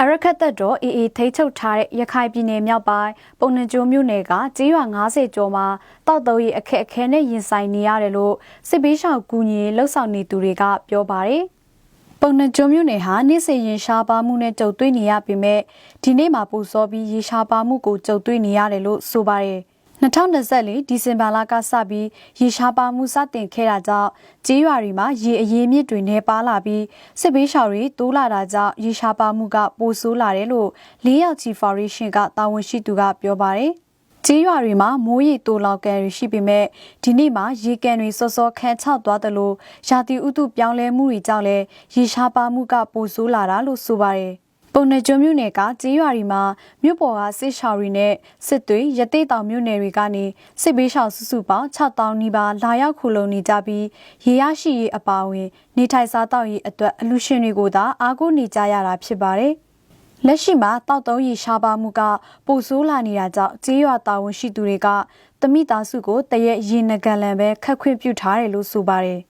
အရခတ်သက်တော်အေအေထိတ်ချုပ်ထားတဲ့ရခိုင်ပြည်နယ်မြောက်ပိုင်းပုံနှကျိုးမြို့နယ်ကကျေးရွာ90ကျော်မှာတောက်တော်ရီအခက်အခဲနဲ့ရင်ဆိုင်နေရတယ်လို့စစ်ပေးရှောင်ကူညီလှုပ်ဆောင်နေသူတွေကပြောပါတယ်။ပုံနှကျိုးမြို့နယ်ဟာနေ့စဉ်ရင်ရှားပါမှုနဲ့ကြုံတွေ့နေရပေမဲ့ဒီနေ့မှာပူစောပြီးရေရှားပါမှုကိုကြုံတွေ့နေရတယ်လို့ဆိုပါတယ်။ 2024ဒီဇင်ဘာလကစပြီးရေရှားပါမှုစတင်ခဲ့တာကြောင့်ကြေးရွာတွေမှာရေအရေးမြစ်တွေနေပါလာပြီးစစ်ဘေးရှောင်တွေတိုးလာတာကြောင့်ရေရှားပါမှုကပိုဆိုးလာတယ်လို့လေးယောက်ချီဖော်ရေးရှင်ကတာဝန်ရှိသူကပြောပါတယ်။ကြေးရွာတွေမှာမိုးရေတိုးလောက်ကန်တွေရှိပေမဲ့ဒီနေ့မှာရေကန်တွေစောစောခန်းချသွားတယ်လို့ရာသီဥတုပြောင်းလဲမှုတွေကြောင့်လည်းရေရှားပါမှုကပိုဆိုးလာတာလို့ဆိုပါတယ်။ ပုံနယ်ကျွန်းမြို့နယ်ကကြေးရွာတွေမှာမြို့ပေါ်ကစစ်ရှောင်တွေနဲ့စစ်သွေးရတိတောင်မြို့နယ်တွေကနေစစ်ဘေးရှောင်စုစုပေါင်း6000နီးပါးလာရောက်ခုလုံနေကြပြီးရေရရှိရေးအပါအဝင် နေထိုင်စားသောက်ရေးအတွက်အလူရှင်တွေကိုသာအားကိုးနေကြရတာဖြစ်ပါတယ်။လက်ရှိမှာတောက်တုံးရီရှားပါမှုကပိုဆိုးလာနေတာကြောင့်ကြေးရွာတာဝန်ရှိသူတွေကတမိသားစုကိုတရက်ရင်နကန်လန်ပဲခက်ခွင့်ပြုထားတယ်လို့ဆိုပါတယ်